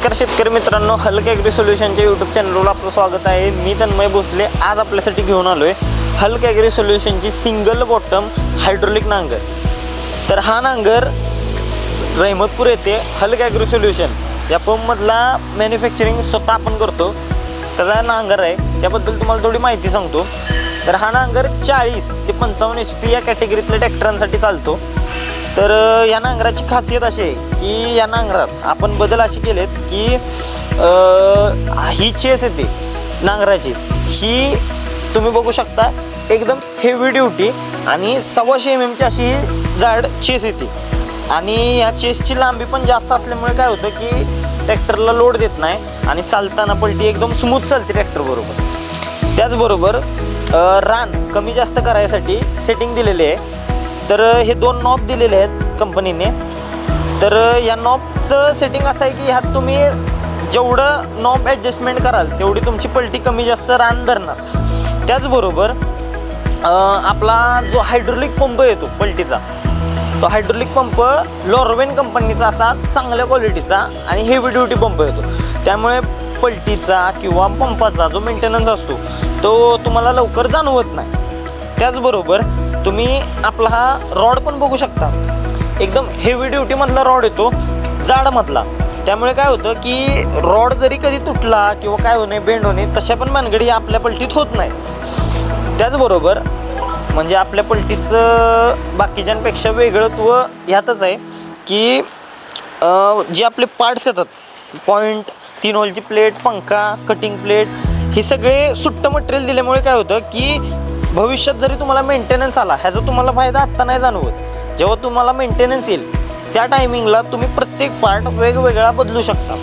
नमस्कार शेतकरी मित्रांनो हलक ॲग्री सोल्युशनच्या यूट्यूब चॅनलवर आपलं स्वागत आहे. मी तन्मय भोसले आज आपल्यासाठी घेऊन आलो आहे हलक ॲग्री सोल्युशनची सिंगल बॉटम हायड्रोलिक नांगर. तर हा नांगर रहमतपूर येथे हलक ॲग्री सोल्युशन या पंपमधला मॅन्युफॅक्चरिंग स्वतः आपण करतो. त्याचा नांगर आहे त्याबद्दल तुम्हाला थोडी माहिती सांगतो. तर हा नांगर चाळीस ते पंचावन्न एच पी या कॅटेगरीतल्या ट्रॅक्टरांसाठी चालतो. तर या नांगराची खासियत अशी आहे की या नांगरात आपण बदल असे केलेत की ही चेस येते नांगराची. ही तुम्ही बघू शकता एकदम हेवी ड्युटी आणि सव्वाशे एम एमची अशी ही जाड चेस येते. आणि या चेसची लांबी पण जास्त असल्यामुळे काय होतं की ट्रॅक्टरला लोड देत नाही आणि चालताना पलटी एकदम स्मूथ चालते ट्रॅक्टरबरोबर त्याचबरोबर रान कमी जास्त करायसाठी सेटिंग दिलेली आहे. तर हे दोन नॉब दिलेले आहेत कंपनीने तर या नॉबचं सेटिंग असं आहे की ह्यात तुम्ही जेवढं नॉब ॲडजस्टमेंट कराल तेवढी तुमची पलटी कमी जास्त रान धरणार. त्याचबरोबर आपला जो हायड्रोलिक पंप येतो पलटीचा तो हायड्रोलिक पंप लॉरवेन कंपनीचा असा चांगल्या क्वालिटीचा आणि हेवी ड्युटी पंप येतो. त्यामुळे पलटीचा किंवा पंपाचा जो मेंटेनन्स असतो तो तुम्हाला लवकर जाणवत नाही. त्याचबरोबर तुम्ही आपला हा रॉड पण बघू शकता. एकदम हेवी ड्युटीमधला रॉड येतो जाडमधला. त्यामुळे काय होतं की रॉड जरी कधी तुटला किंवा काय होणे बेंड होणे तशा पण मानगडी आपल्या पलटीत होत नाहीत. त्याचबरोबर म्हणजे आपल्या पलटीचं बाकीच्यांपेक्षा वेगळंत्व ह्यातच आहे की जे आपले पार्ट्स येतात पॉईंट तीन होलची प्लेट पंखा कटिंग प्लेट हे सगळे सुट्ट मटेरियल दिल्यामुळे काय होतं की भविष्यात जरी तुम्हाला मेंटेनन्स आला ह्याचा तुम्हाला फायदा आत्ता नाही जाणवत. जेव्हा तुम्हाला मेंटेनन्स येईल त्या टायमिंगला तुम्ही प्रत्येक पार्ट वेगवेगळा बदलू शकता.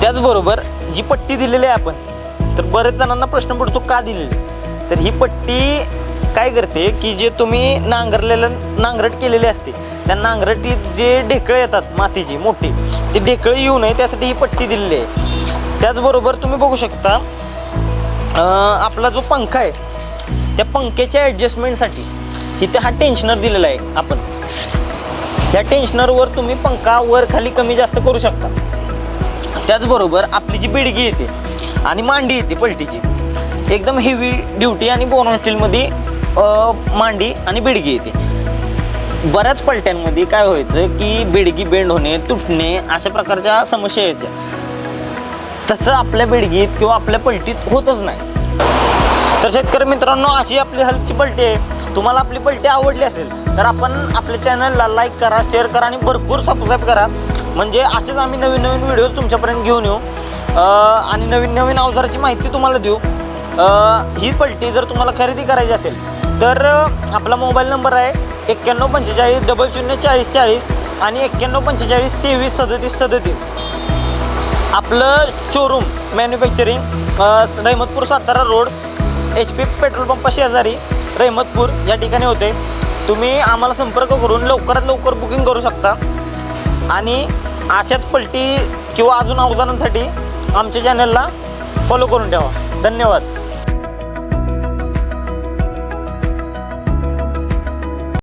त्याचबरोबर जी पट्टी दिलेली आहे आपण तर बरेच जणांना प्रश्न पडतो का दिलेली? तर ही पट्टी काय करते की जे तुम्ही नांगरलेलं नांगरट केलेली असते त्या नांगरटीत जे ढेकळे येतात मातीची मोठी ती ढेकळे येऊ नये त्यासाठी ही पट्टी दिलेली आहे. त्याचबरोबर तुम्ही बघू शकता आपला जो पंखा आहे त्या पंख्याच्या ॲडजस्टमेंटसाठी इथे हा टेन्शनर दिलेला आहे आपण. या टेन्शनरवर तुम्ही पंखा वर खाली कमी जास्त करू शकता. त्याचबरोबर आपली जी बिडगी येते आणि मांडी येते पलटीची एकदम हेवी ड्युटी आणि बोनॉन स्टीलमध्ये मांडी आणि बिडगी येते. बऱ्याच पलट्यांमध्ये काय व्हायचं की बिडगी बेंड होणे तुटणे अशा प्रकारच्या समस्या यायच्या. तसं आपल्या बेडगीत किंवा आपल्या पलटीत होतच नाही. तर शेतकरी मित्रांनो अशी आपली हलची पलटी आहे. तुम्हाला आपली पलटी आवडली असेल तर आपण आपल्या चॅनलला लाईक करा शेअर करा आणि भरपूर सबस्क्राईब करा. म्हणजे असेच आम्ही नवीन नवीन व्हिडिओज तुमच्यापर्यंत घेऊन येऊ. आणि नवीन नवीन अवजाराची माहिती तुम्हाला देऊ. ही पलटी जर तुम्हाला खरेदी करायची असेल तर आपला मोबाईल नंबर आहे एक्क्याण्णव पंचेचाळीस डबल शून्य चाळीस चाळीस आणि एक्क्याण्णव पंचेचाळीस तेवीस सदतीस सदतीस. आपलं showroom manufacturing Rahimatpur Satara road H P petrol पंपा शेजारी रहमतपूर या ठिकाणी होते. तुम्ही आम्हाला संपर्क करून लवकरात लवकर बुकिंग करू शकता. आणि अशाच पलटी किंवा अजून अवजारांसाठी आमच्या चॅनलला फॉलो करून ठेवा. धन्यवाद.